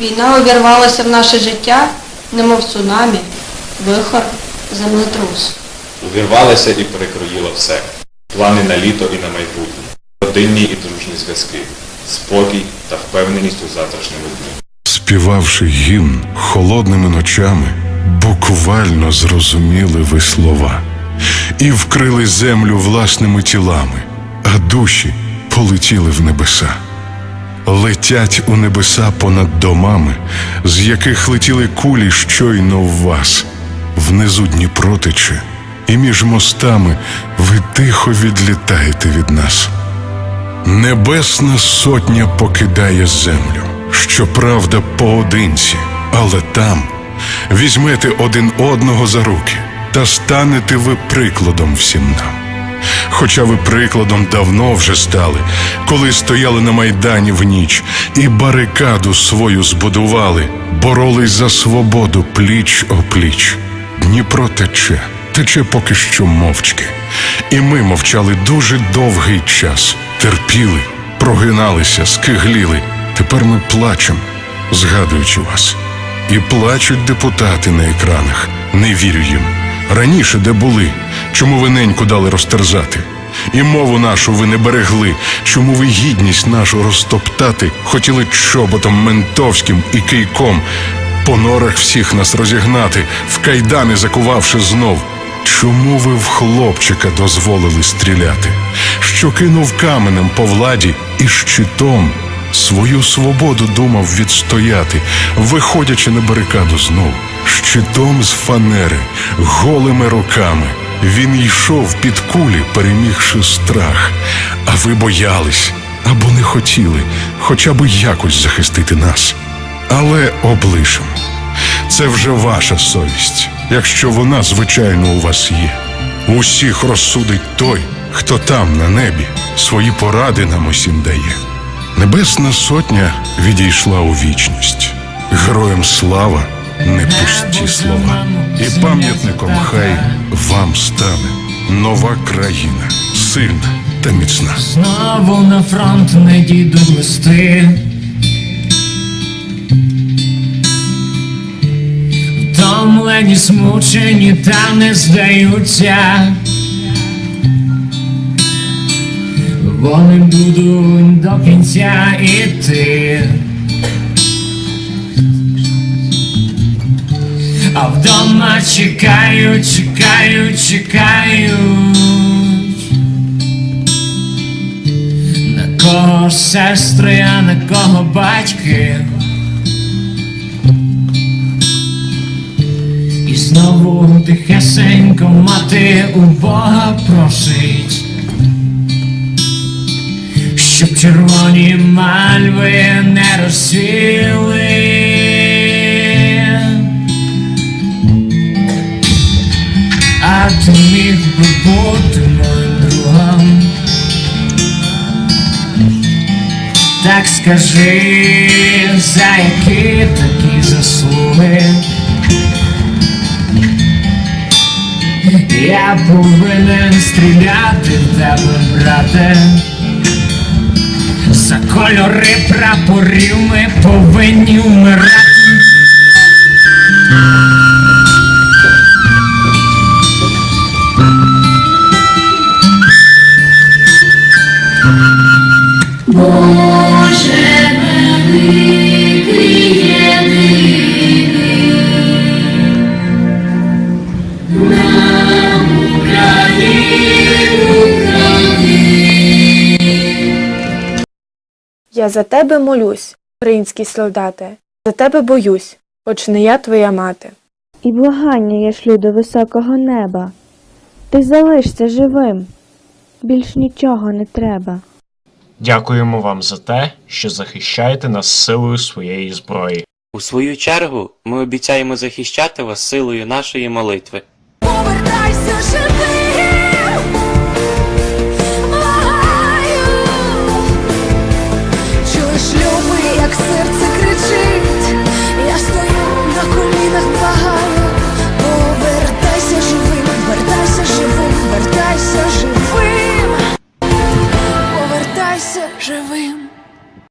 Війна увірвалася в наше життя, немов цунамі, вихор, землетрус. Увірвалася і перекроїла все. Плани на літо і на майбутнє, родинні і дружні зв'язки, спокій та впевненість у завтрашньому дні. Співавши гімн холодними ночами, буквально зрозуміли ви слова і вкрили землю власними тілами, а душі полетіли в небеса. Летять у небеса понад домами, з яких летіли кулі щойно в вас, внизу Дніпро тече, і між мостами ви тихо відлітаєте від нас. Небесна сотня покидає землю, щоправда, поодинці, але там візьмете один одного за руки та станете ви прикладом всім нам. Хоча ви прикладом давно вже стали, коли стояли на майдані в ніч і барикаду свою збудували, боролись за свободу пліч о пліч. Дніпро тече, тече поки що мовчки. І ми мовчали дуже довгий час, терпіли, прогиналися, скигліли. Тепер ми плачемо, згадуючи вас. І плачуть депутати на екранах. Не вірю їм. Раніше де були, чому ви неньку дали розтерзати? І мову нашу ви не берегли, чому ви гідність нашу розтоптати хотіли чоботом ментовським і кийком, по норах всіх нас розігнати, в кайдани закувавши знов. Чому ви в хлопчика дозволили стріляти, що кинув каменем по владі і щитом свою свободу думав відстояти, виходячи на барикаду знов, щитом з фанери, голими руками. Він йшов під кулі, перемігши страх, а ви боялись або не хотіли хоча б якось захистити нас. Але облишимо. Це вже ваша совість, якщо вона, звичайно, у вас є. Усіх розсудить той, хто там на небі свої поради нам усім дає. Небесна сотня відійшла у вічність. Героям слава, не пусті слова. І пам'ятником хай вам стане нова країна, сильна та міцна. Знову на фронт не дійдуть листи. Втомлені, смучені та не здаються. Вони будуть до кінця іти. А вдома чекають, чекають, чекають. На кого сестри, а на кого батьки. І знову тихесенько мати у Бога просить, червоні мальви не розсвіли. А ти міг би бути моїм другом. Так скажи, за які такі заслуги Я повинен стріляти в тебе, брате кольори прапорів ми повинні вмирати Я за тебе молюсь, український солдате, за тебе боюсь, хоч не я твоя мати. І благання я шлю до високого неба. Ти залишся живим, більш нічого не треба. Дякуємо вам за те, що захищаєте нас силою своєї зброї. У свою чергу ми обіцяємо захищати вас силою нашої молитви. Повертайся,